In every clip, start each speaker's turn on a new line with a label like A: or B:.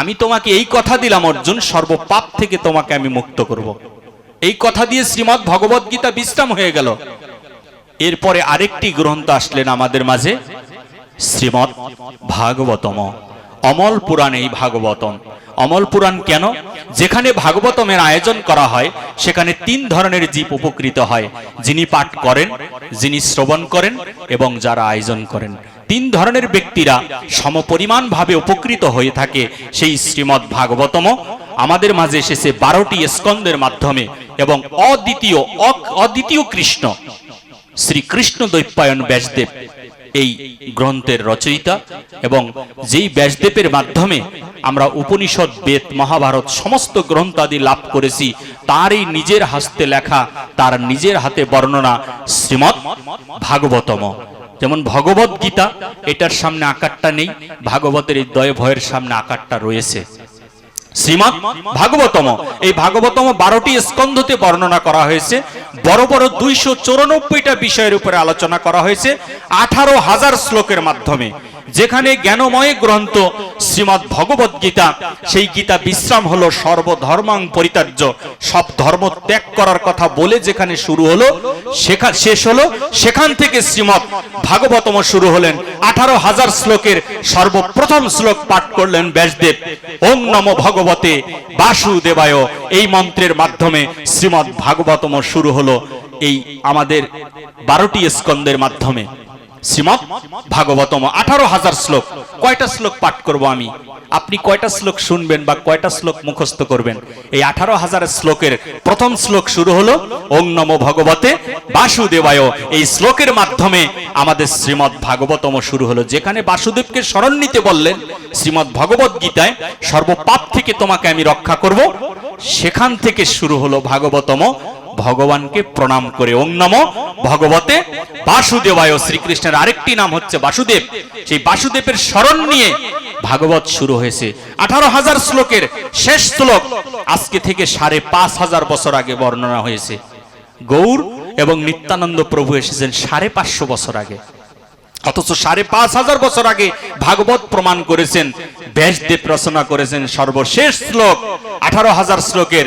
A: আমি তোমাকে এই কথা দিলাম, অর্জুন, সর্বপাপ থেকে তোমাকে আমি মুক্ত করব। এই কথা দিয়ে শ্রীমৎ ভগবত গীতা বিশ্রাম হয়ে গেল। এরপরে আরেকটি গ্রন্থ আসলেন আমাদের মাঝে শ্রীমৎ ভাগবতম। অমল পুরাণ এই ভাগবতম। অমল পুরাণ কেন? যেখানে ভাগবতমের আয়োজন করা হয়, সেখানে তিন ধরনের জীব উপকৃত হয়। যিনি পাঠ করেন, যিনি শ্রবণ করেন এবং যারা আয়োজন করেন। তিন ধরনের ব্যক্তিরা সমপরিমাণ ভাবে উপকৃত হয়ে থাকে। সেই শ্রীমৎ ভাগবতম আমাদের মাঝে এসেছে বারোটি স্কন্দের মাধ্যমে এবং অদ্বিতীয় অদ্বিতীয় কৃষ্ণ। শ্রীকৃষ্ণ দৈপায়ন ব্যাসদেব এই গ্রন্থের রচয়িতা এবং যেই ব্যাসদেবের মাধ্যমে আমরা উপনিষদ, বেদ, মহাভারত সমস্ত গ্রন্থ আদি লাভ করেছি, তারই নিজের হাস্তে লেখা, তার নিজের হাতে বর্ণনা শ্রীমৎ ভাগবতম যেমন ভগবত গীতা, এটার সামনে আকারটা নেই, ভাগবতের এই দয় ভয়ের সামনে আকারটা রয়েছে। শ্রীমৎ ভাগবতম, এই ভাগবতম বারোটি স্কন্ধতে বর্ণনা করা হয়েছে, বড় বড় দুইশো চৌরানব্বইটা বিষয়ের উপরে আলোচনা করা হয়েছে, আঠারো হাজার শ্লোকের মাধ্যমে। যেখানে জ্ঞানময় গ্রন্থ শ্রীমৎ ভগবত গীতা, সেই গীতা বিশ্রাম হলো সর্বধর্মাং পরিতার্য সব ধর্ম ত্যাগ করার কথা বলে যেখানে শুরু হলো সেখান শেষ হলো, সেখান থেকে শ্রীমৎ ভাগবতম শুরু হলেন। আঠারো হাজার শ্লোকের সর্বপ্রথম শ্লোক পাঠ করলেন ব্যাসদেব। ওং নম ভগবতে বাসুদেবায়। এই মন্ত্রের মাধ্যমে শ্রীমৎ ভাগবতম শুরু হলো। এই আমাদের বারোটি স্কন্দের মাধ্যমে। শ্রীমৎ ভাগবতম আঠারো হাজার শ্লোক। কয়টা শ্লোক পাঠ করব আমি? আপনি কয়টা শ্লোক শুনবেন বা কয়টা শ্লোক মুখস্থ করবেন? এই আঠারো হাজার শ্লোকের প্রথম শ্লোক শুরু হলো, ওং নম ভগবতে বাসুদেবায়। এই শ্লোকের মাধ্যমে আমাদের শ্রীমৎ ভাগবতম শুরু হলো। যেখানে বাসুদেবকে স্মরণ নিতে বললেন, শ্রীমৎ ভগবত গীতায় সর্বপাপ থেকে তোমাকে আমি রক্ষা করব। সেখান থেকে শুরু হলো ভাগবতম ভগবানকে প্রণাম করে। ওং ভগবতে বাসুদেবায়। শ্রীকৃষ্ণের আরেকটি নাম হচ্ছে বাসুদেব। সেই বাসুদেবের স্মরণ নিয়ে ভাগবত শুরু হয়েছে। আঠারো হাজার শ্লোকের শেষ শ্লোক আজকে থেকে সাড়ে পাঁচ হাজার বছর আগে বর্ণনা হয়েছে। গৌর এবং নিত্যানন্দ প্রভু এসেছেন সাড়ে পাঁচশো বছর আগে। অথচ সাড়ে পাঁচ হাজার বছর আগে ভাগবত প্রমাণ করেছেন, ব্যাসদেব রচনা করেছেন সর্বশেষ শ্লোক। আঠারো হাজার শ্লোকের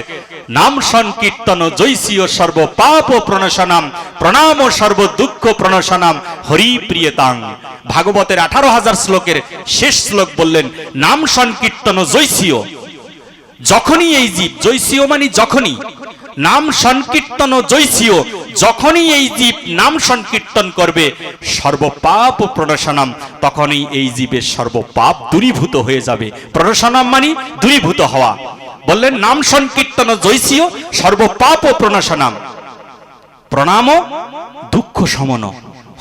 A: নাম সংকীর্তন জৈসীয় সর্ব পাপ প্রণশনাম, প্রণাম সর্ব দুঃখ প্রণশনাম, হরি প্রিয়তাং। ভাগবতের আঠারো হাজার শ্লোকের শেষ শ্লোক বললেন, নাম সংকীর্তন জৈসীয়। যখনই এই জীব, জৈসীয় মানে যখনই, নাম সংকীর্তন জৈসীয়, যখনই এই জীব নাম সংকীর্তন করবে সর্বপাপ প্রণশনাম, তখনই এই জীবের সর্বপাপ দূরীভূত হয়ে যাবে। প্রণশনাম মানে দূরীভূত হওয়া। বললেন, নাম সংকীর্তন জৈসীয়, সর্বপাপ প্রণশনাম। প্রণাম দুঃখ সমন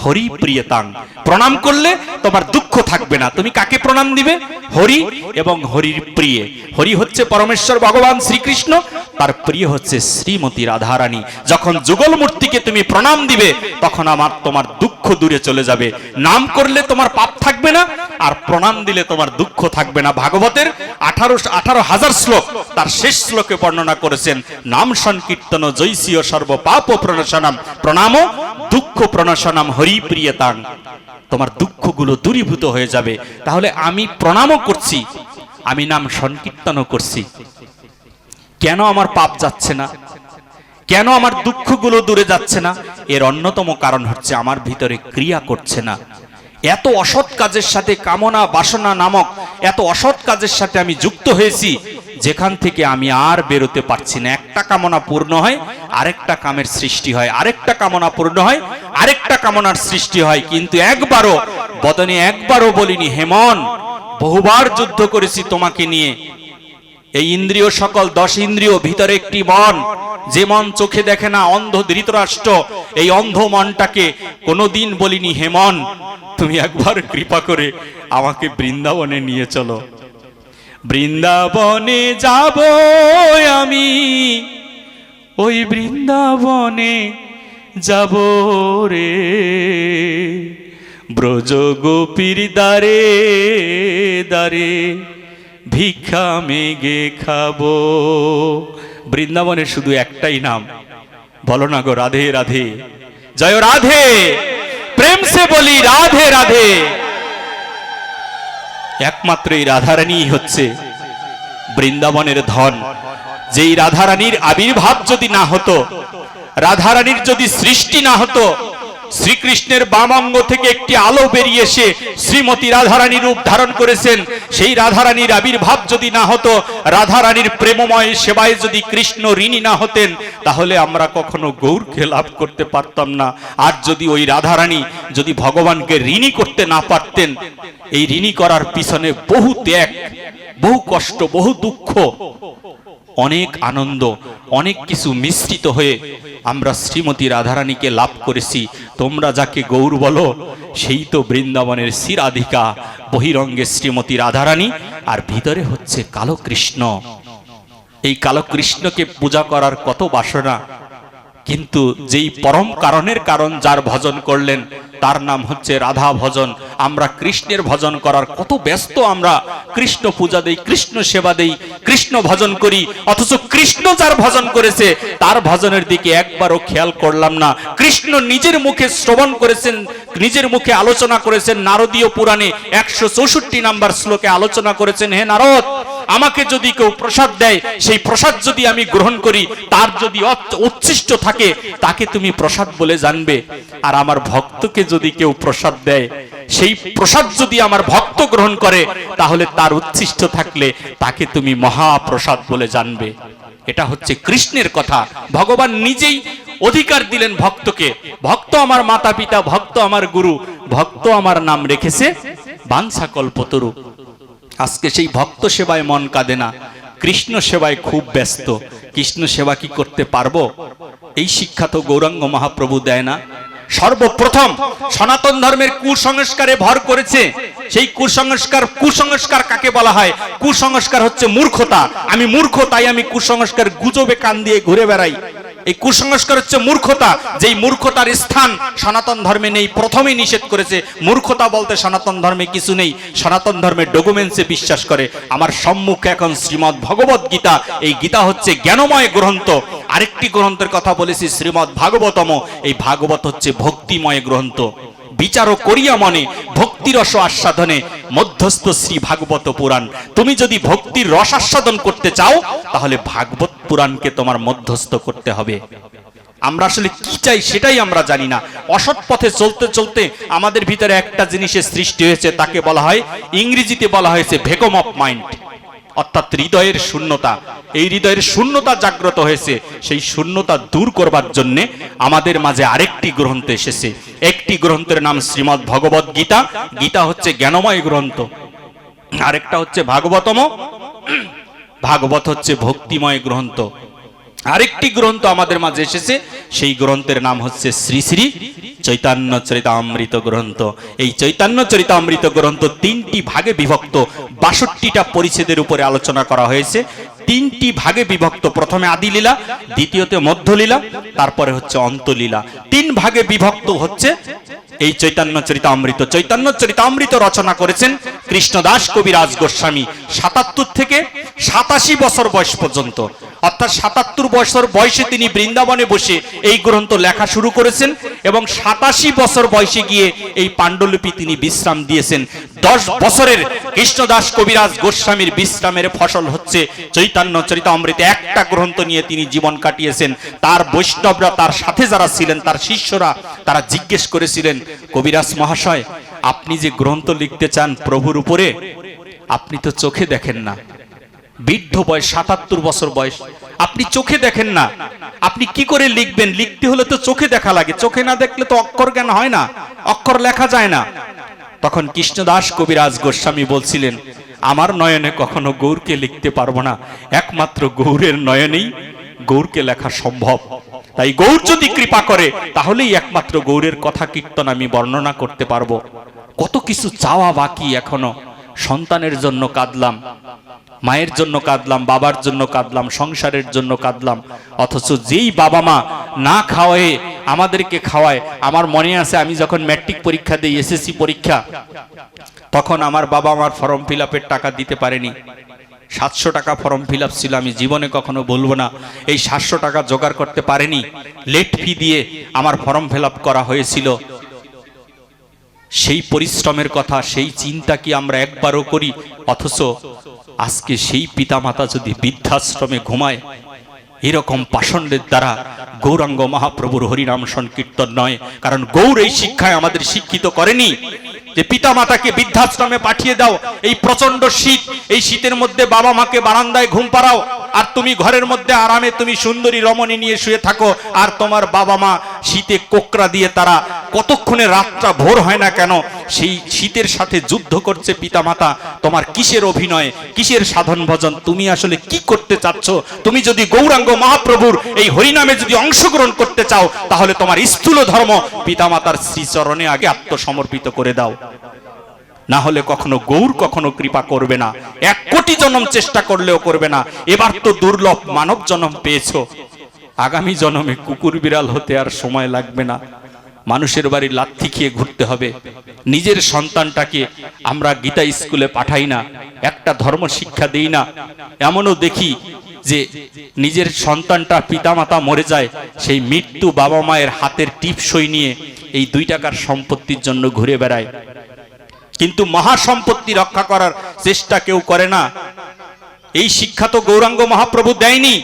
A: হরি প্রিয়তাং। প্রণাম করলে তোমার দুঃখ থাকবে না। তুমি কাকে প্রণাম দিবে? হরি এবং হরির প্রিয়ে। হরি হচ্ছে পরমেশ্বর ভগবান শ্রীকৃষ্ণ, তার প্রিয় হচ্ছে শ্রীমতী রাধারানী। যখন যুগল মূর্তিকে তুমি প্রণাম দিবে, তখন আমার তোমার দুঃখ দূরে চলে যাবে। নাম করলে তোমার পাপ থাকবে না, আর প্রণাম দিলে তোমার দুঃখ থাকবে না। ভাগবতের আঠারো আঠারো হাজার শ্লোক তার শেষ শ্লোকে বর্ণনা করেছেন, নাম সংকীর্তন জৈসীয় সর্ব পাপ প্রণশনাম, প্রণাম দুঃখ প্রণশনাম হরি প্রিয়তাং। তোমার দুঃখগুলো দূরীভূত হয়ে যাবে। তাহলে আমি প্রণামও করছি, আমি নাম সংকীর্তনও করছি। কেন আমার পাপ যাচ্ছে না? কেন আমার দুঃখগুলো দূরে যাচ্ছে না? এর অন্যতম কারণ হচ্ছে আমার ভিতরে ক্রিয়া করছে না। এত অসৎ কাজের সাথে কামনা বাসনা নামক এত অসৎ কাজের সাথে আমি যুক্ত হয়েছি, যেখান থেকে আমি আর বেরোতে পারছি না। একটা কামনা পূর্ণ হয়, আরেকটা কামের সৃষ্টি হয়। আরেকটা কামনা পূর্ণ হয়, আরেকটা কামনার সৃষ্টি হয়। কিন্তু একবারও, বদনে একবারও বলিনি হেমন বহুবার যুদ্ধ করেছি তোমাকে নিয়ে। এই ইন্দ্রিয় সকল দশ ইন্দ্রিয় ভিতরে একটি মন যে মন চোখে দেখে না, অন্ধ ধৃতরাষ্ট্র, এই অন্ধ মনটাকে কোনোদিন বলিনি, হে মন, তুমি একবার কৃপা করে আমাকে বৃন্দাবনে নিয়ে চলো। বৃন্দাবনে যাব আমি, ওই বৃন্দাবনে যাব রে। ব্রজ গোপীর দ্বারে দ্বারে ভিক্ষা মেগে খাব। বৃন্দাবনে শুধু একটাই নাম। বলো না গো, রাধে রাধে। জয় রাধে। প্রেম সে বলি, রাধে রাধে। একমাত্র এই রাধারানী হচ্ছে বৃন্দাবনের ধন। যেই রাধারানীর আবির্ভাব যদি না হতো, রাধারানীর যদি সৃষ্টি না হতো শ্রীকৃষ্ণের বামাঙ্গ থেকে একটি আলো বেরিয়ে এসে শ্রীমতী রাধারানী রূপ ধারণ করেছেন। সেই রাধারানীর আবির্ভাব যদি না হতো, রাধারানীর প্রেমময় সেবায় যদি কৃষ্ণ ঋণী না হতেন, তাহলে আমরা কখনো গৌরকে লাভ করতে পারতাম না। আর যদি ওই রাধারানী যদি ভগবানকে ঋণী করতে না পারতেন, এই ঋণী করার পিছনে বহু ত্যাগ, বহু কষ্ট, বহু দুঃখ, অনেক আনন্দ, অনেক কিছু মিশ্রিত হয়ে আমরা শ্রীমতী রাধারানীকে লাভ করেছি। তোমরা যাকে গৌর বলো, সেই তো বৃন্দাবনের শিরাধিকা, বহিরঙ্গে শ্রীমতী রাধারানী, আর ভিতরে হচ্ছে কালো কৃষ্ণ এই কালো কৃষ্ণকে পূজা করার কত বাসনা কিন্তু যেই পরম কারণের কারণ যার ভজন করলেন, তার নাম হচ্ছে রাধা ভজন। আমরা কৃষ্ণের ভজন করার কত ব্যস্ত আমরা। কৃষ্ণ পূজা দেই, কৃষ্ণ সেবা দেই, কৃষ্ণ ভজন করি, অথচ কৃষ্ণ যার ভজন করেছে, তার ভজনের দিকে একবারও খেয়াল করলাম না। কৃষ্ণ নিজের মুখে শ্রবণ করেছেন, নিজের মুখে আলোচনা করেছেন, নারদীয় পুরাণে একশো চৌষট্টি নাম্বার শ্লোকে আলোচনা করেছেন, হে নারদ! আমাকে যদি কেউ প্রসাদ দেয়, সেই প্রসাদ যদি আমি গ্রহণ করি, তার যদি উচ্ছিষ্ট থাকে, তাকে তুমি প্রসাদ বলে জানবে। আর আমার ভক্তকে যদি কেউ প্রসাদ দেয়, সেই প্রসাদ যদি আমার ভক্ত গ্রহণ করে, তাহলে তার উচ্ছিষ্ট থাকলে তাকে তুমি মহাপ্রসাদ বলে জানবে। এটা হচ্ছে কৃষ্ণের কথা। ভগবান নিজেই অধিকার দিলেন ভক্তকে। ভক্ত আমার মাতা পিতা ভক্ত আমার গুরু, ভক্ত আমার নাম রেখেছে বাঞ্ছা আজকে সেই ভক্ত সেবায় মন কাঁদে না। কৃষ্ণ সেবায় খুব ব্যস্ত। কৃষ্ণ সেবা কি করতে পারব? এই শিক্ষা তো গৌরাঙ্গ মহাপ্রভু দেয় না। সর্বপ্রথম সনাতন ধর্মের কুসংস্কারে ভর করেছে। সেই কুসংস্কার কুসংস্কার কাকে বলা হয়? কুসংস্কার হচ্ছে মূর্খতা। আমি মূর্খ, তাই আমি কুসংস্কার গুজবে কান দিয়ে ঘুরে বেড়াই। এই কুসংস্কার হচ্ছে মূর্খতা। যেই মূর্খতার স্থান সনাতন ধর্মে নেই, প্রথমেই নিষেধ করেছে। মূর্খতা বলতে সনাতন ধর্মে কিছু নেই। সনাতন ধর্মের ডকুমেন্টসে বিশ্বাস করে। আমার সম্মুখে এখন শ্রীমদ ভগবত গীতা। এই গীতা হচ্ছে জ্ঞানময় গ্রন্থ। আরেকটি গ্রন্থের কথা বলেছি, শ্রীমদ ভাগবতম। এই ভাগবত হচ্ছে ভক্তিময় গ্রন্থ। বিচারও করিয়া মনে ভক্তির রস আস্বাদনে মধ্যস্থ শ্রী ভাগবত পুরাণ। তুমি যদি ভক্তির রস আস্বাদন করতে চাও, তাহলে ভাগবত পুরাণকে তোমার মধ্যস্থ করতে হবে। আমরা আসলে কি চাই সেটাই আমরা জানি না। অসৎ পথে চলতে চলতে আমাদের ভিতরে একটা জিনিসের সৃষ্টি হয়েছে, তাকে বলা হয়, ইংরেজিতে বলা হয়েছে, ভেকম অফ মাইন্ড। অর্থাৎ হৃদয়ের শূন্যতা। এই হৃদয়ের শূন্যতা জাগ্রত হয়েছে, সেই শূন্যতা দূর করবার জন্যে আমাদের মাঝে আরেকটি গ্রন্থ এসেছে। একটি গ্রন্থের নাম শ্রীমৎ ভগবত গীতা। গীতা হচ্ছে জ্ঞানময় গ্রন্থ। আরেকটা হচ্ছে ভাগবতম। ভাগবত হচ্ছে ভক্তিময় গ্রন্থ। আরেকটি গ্রন্থ আমাদের মাঝে এসেছে। সেই গ্রন্থের নাম হচ্ছে শ্রী শ্রী চৈতন্য চরিতামৃত গ্রন্থ। এই চৈতন্য চরিতামৃত গ্রন্থ তিনটি ভাগে বিভক্ত। বাষট্টিটা পরিচ্ছেদের উপরে আলোচনা করা হয়েছে। তিনটি ভাগে বিভক্ত। প্রথমে আদিলীলা, দ্বিতীয়তে মধ্যলীলা, তারপরে হচ্ছে অন্তলীলা। তিন ভাগে বিভক্ত হচ্ছে এই চৈতন্য চরিতামৃত। চৈতন্য চরিতামৃত রচনা করেছেন কৃষ্ণদাস কবিরাজ গোস্বামী। সাতাত্তর থেকে সাতাশি বছর বয়স পর্যন্ত। অর্থাৎ সাতাত্তর বছর বয়সে তিনি বৃন্দাবনে বসে এই গ্রন্থ লেখা শুরু করেছেন এবং সাতাশি বছর বয়সে গিয়ে এই পাণ্ডুলিপি তিনি বিশ্রাম দিয়েছেন। দশ বছরের কৃষ্ণদাস কবিরাজ গোস্বামীর বিশ্রামের ফসল হচ্ছে চৈতন্য চরিতামৃত একটা গ্রন্থ নিয়ে তিনি জীবন কাটিয়েছেন। তার বৈষ্ণবরা তার সাথে যারা ছিলেন, তার শিষ্যরা তারা জিজ্ঞেস করেছিলেন, কবিরাজ মহাশয়, আপনি যে গ্রন্থ লিখতে চান প্রভুর উপরে, আপনি তো চোখে দেখেন না। বৃদ্ধ বয়স, সাতাত্তর বছর বয়স। আপনি চোখে দেখেন না। আপনি কি করে লিখবেন? লিখতে হলে তো চোখে দেখা লাগে। চোখে না দেখলে তো অক্ষর জ্ঞান হয় না। অক্ষর লেখা যায় না। তখন কৃষ্ণদাস কবিরাজ গোস্বামী বলছিলেন, আমার নয়নে কখনো গৌরকে লিখতে পারব না। একমাত্র গৌরের নয়নেই গৌরকে লেখা সম্ভব। তাই গৌর যদি কৃপা করে, তাহলেই একমাত্র গৌরের কথা কীর্তন আমি বর্ণনা করতে পারব। কত কিছু চাওয়া বাকি এখনও। সন্তানের জন্য কাঁদলাম। মায়ের জন্য কাঁদলাম, বাবার জন্য কাঁদলাম, সংসারের জন্য কাঁদলাম। অথচ যেই বাবা মা না খাওয়ায়ে, আমাদেরকে খাওয়ায়, আমার মনে আছে আমি যখন ম্যাট্রিক পরীক্ষা দিই এসএসসি পরীক্ষা, তখন আমার বাবা আমার ফর্ম ফিল টাকা দিতে পারেনি। সাতশো টাকা ফর্ম ফিল ছিল, আমি জীবনে কখনো বলব না। এই সাতশো টাকা জোগাড় করতে পারেনি। লেট ফি দিয়ে আমার ফর্ম ফিল করা হয়েছিল। সেই পরিশ্রমের কথা, সেই চিন্তা কি আমরা একবারও করি? অথচ আজকে সেই পিতামাতা যদি বৃদ্ধাশ্রমে ঘুমায়, এরকম পাষণ্ডের দ্বারা গৌরাঙ্গ মহাপ্রভুর হরিনাম সংকীর্তন নয়। কারণ গৌর এই শিক্ষায় আমাদের শিক্ষিত করেনি যে পিতা মাতাকে বৃদ্ধাশ্রমে পাঠিয়ে দাও, এই প্রচণ্ড শীত, এই শীতের মধ্যে বাবা মাকে বারান্দায় ঘুম পাড়াও। আর তুমি ঘরের মধ্যে আরামে তুমি সুন্দরী রমণী নিয়ে শুয়ে থাকো, আর তোমার বাবা মা শীতে কোকরা দিয়ে তারা কতক্ষণে রাতটা ভোর হয় না কেন, সেই শীতের সাথে যুদ্ধ করছে পিতা মাতা তোমার কিসের অভিনয়, কিসের সাধন ভজন, তুমি আসলে কি করতে চাচ্ছ? তুমি যদি গৌরাঙ্গ মহাপ্রভুর এই হরিনামে যদি অংশগ্রহণ করতে চাও, তাহলে তোমার স্থূল ধর্ম পিতামাতার শ্রীচরণে আগে আত্মসমর্পিত করে দাও। না হলে কখনো গৌর কখনো কৃপা করবে না। এক কোটি জন্ম চেষ্টা করলেও করবে না। এবার তো দুর্লভ মানব জন্ম পেয়েছ। আগামী জন্মে কুকুর বিড়াল হতে আর সময় লাগবে না। মানুষের বাড়ি লাথি খেয়ে ঘুরতে হবে। নিজের সন্তানটাকে আমরা গীতা স্কুলে পাঠাই না। একটা ধর্ম শিক্ষা দেই না। এমনও দেখি যে নিজের সন্তানটা পিতামাতা মরে যায়, সেই মৃত্যু বাবা মায়ের হাতের টিপসই নিয়ে এই দুই টাকার সম্পত্তির জন্য ঘুরে বেড়ায়। কিন্তু মহাসম্পত্তি রক্ষা করার চেষ্টা কেউ করে না। এই শিক্ষা তো গৌরাঙ্গ মহাপ্রভু দেয়নি।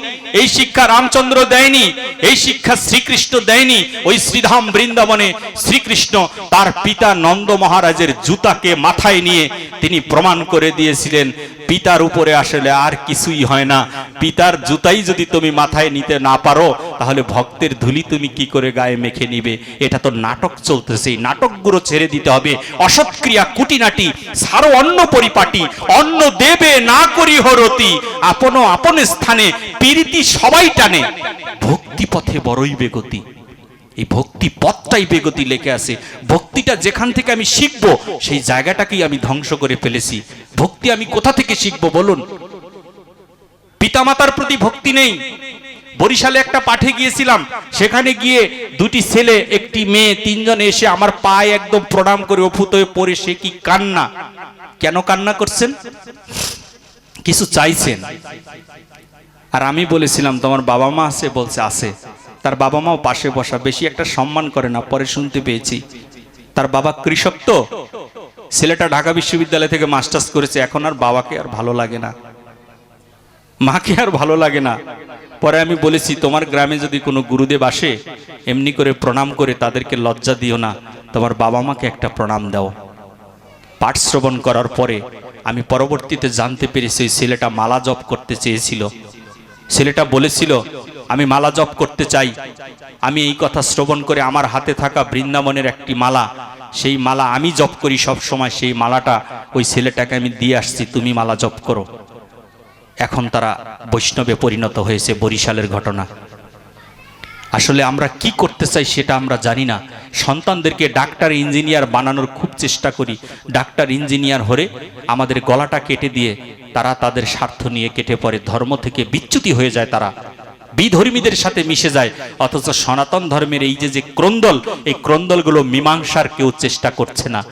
A: এই শিক্ষা রামচন্দ্র দেয়নি, এই শিক্ষা শ্রীকৃষ্ণ দেয়নি, ওই শ্রীধাম বৃন্দাবনে শ্রীকৃষ্ণ তার পিতা নন্দ মহারাজের জুতাকে মাথায় নিয়ে তিনি প্রমাণ করে দিয়েছিলেন, পিতার উপরে আসলে আর কিছুই হয় না, পিতার জুতাই যদি তুমি মাথায় নিতে না পারো, তাহলে ভক্তের ধুলি তুমি কি করে গায়ে মেখে নিবে? এটা তো নাটক চলতেছে, এই নাটকগুলো ছেড়ে দিতে হবে, অসৎক্রিয়া কুটিনাটি, সারো অন্য পরিপাটি, অন্ন দেবে না করি হরতি, আপন আপন স্থানে পীড়িতি সবাই টানে। ভক্তি পথে বড়ই বেগতি। এই ভক্তি পথটাই বেগতি লেখে আছে। ভক্তিটা যেখান থেকে আমি শিখব, সেই জায়গাটাকেই আমি ধ্বংস করে ফেলেছি। ভক্তি আমি কোথা থেকে শিখব বলুন? পিতামাতার প্রতি ভক্তি নেই। বরিশালে একটা পাঠে গিয়েছিলাম, সেখানে গিয়ে দুটি ছেলে, একটি মেয়ে, তিনজন এসে আমার পায়ে একদম প্রণাম করে অফুত হয়ে পড়ে, সে কি কান্না? কেন কান্না করছেন? কিছু চাইছেন। আর আমি বলেছিলাম, তোমার বাবা মা আছে, বলছে, আছে। তার বাবা মাও পাশে বসা, বেশি একটা সম্মান করে না, পরে শুনতে পেয়েছি। তার বাবা কৃষক তো? ছেলেটা ঢাকা বিশ্ববিদ্যালয় থেকে মাস্টার্স করেছে, এখন আর বাবাকে আর ভালো লাগে না। মাকে আর ভালো লাগে না। পরে আমি বলেছি, তোমার গ্রামে যদি কোনো গুরুদেব আসে, এমনি করে প্রণাম করে তাদেরকে লজ্জা দিও না। তোমার বাবা মাকে একটা প্রণাম দাও। পাঠ শ্রবণ করার পরে আমি পরবর্তীতে জানতে পেরেছি ছেলেটা মালা জপ করতে চেয়েছিল। ছেলেটা বলেছিল, আমি মালা জপ করতে চাই। আমি এই কথা শ্রবণ করে আমার হাতে থাকা বৃন্দাবনের একটি মালা। সেই মালা আমি জপ করি সব সময়। সেই মালাটা ওই ছেলেটাকে আমি দিয়ে আসছি। তুমি মালা জপ করো। এখন তারা বৈষ্ণবে পরিণত হয়েছে বরিশালের ঘটনা। আসলে আমরা কি করতে চাই সেটা আমরা জানি না। সন্তানদেরকে ডাক্তার, ইঞ্জিনিয়ার বানানোর খুব চেষ্টা করি। ডাক্তার, ইঞ্জিনিয়ার হরে আমাদের গলাটা কেটে দিয়ে তারা তাদের স্বার্থ নিয়ে কেটে পড়ে, ধর্ম থেকে বিচ্যুতি হয়ে যায় তারা। বিধর্মীদের সাথে মিশে যায়। অথচ সনাতন ধর্মের এই যে যে ক্রন্দল, এই ক্রন্দলগুলো মীমাংসার কেউ চেষ্টা করছে না।